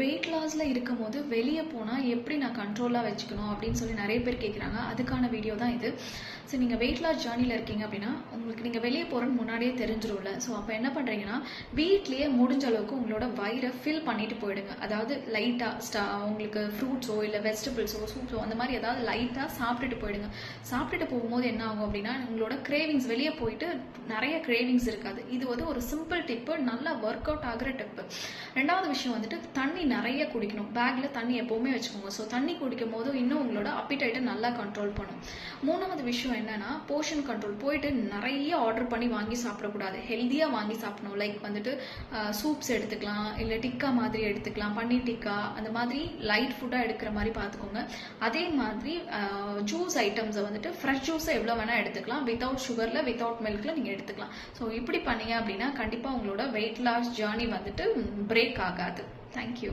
Wait லாஸில் இருக்கும் போது வெளியே போனால் எப்படி நான் கண்ட்ரோலாக வச்சுக்கணும் அப்படின்னு சொல்லி நிறைய பேர் கேட்குறாங்க அதுக்கான வீடியோ தான் இது. ஸோ நீங்கள் வெயிட் லாஸ் ஜேர்னியில் இருக்கீங்க அப்படின்னா உங்களுக்கு நீங்கள் வெளியே போகிறன்னு முன்னாடியே தெரிஞ்சிரும்ல. ஸோ அப்போ என்ன பண்ணுறீங்கன்னா வீட்லேயே முடிஞ்ச அளவுக்கு உங்களோட வயிறை ஃபில் பண்ணிட்டு போயிடுங்க. அதாவது லைட்டாக ஸ்டா உங்களுக்கு ஃப்ரூட்ஸோ இல்லை வெஜிடபிள்ஸோ சூப்ஸோ அந்த மாதிரி ஏதாவது லைட்டாக சாப்பிட்டுட்டு போயிடுங்க. சாப்பிட்டுட்டு போகும்போது என்ன ஆகும் அப்படின்னா உங்களோட கிரேவிங்ஸ் வெளியே போயிட்டு நிறைய கிரேவிங்ஸ் இருக்காது. இது வந்து ஒரு சிம்பிள் டிப்பு நல்லா ஒர்க் அவுட் ஆகிற டிப்பு ரெண்டாவது விஷயம் வந்துட்டு தண்ணி நிறைய குடிக்கணும். பேக்கில் தண்ணி எப்போவுமே வச்சுக்கோங்க. ஸோ தண்ணி குடிக்கும் போது இன்னும் உங்களோட அப்பிடைட்டை நல்லா கண்ட்ரோல் பண்ணும். மூணாவது விஷயம் என்னன்னா போர்ஷன் கண்ட்ரோல் போயிட்டு நிறைய ஆர்டர் பண்ணி வாங்கி சாப்பிடக்கூடாது. ஹெல்த்தியாக வாங்கி சாப்பிடணும். லைக் வந்துட்டு சூப்ஸ் எடுத்துக்கலாம். இல்லை டிக்கா மாதிரி எடுத்துக்கலாம். பன்னீர் டிக்கா அந்த மாதிரி லைட் ஃபுட்டாக எடுக்கிற மாதிரி பார்த்துக்கோங்க. அதே மாதிரி ஜூஸ் ஐட்டம்ஸை வந்துட்டு ஃப்ரெஷ் ஜூஸை எவ்வளோ வேணால் எடுத்துக்கலாம். வித்தவுட் சுகரில் வித்தவுட் மில்கில் நீங்கள் எடுத்துக்கலாம். ஸோ இப்படி பண்ணீங்க அப்படின்னா கண்டிப்பாக உங்களோட வெயிட் லாஸ் ஜேர்னி வந்துட்டு பிரேக் ஆகாது. Thank you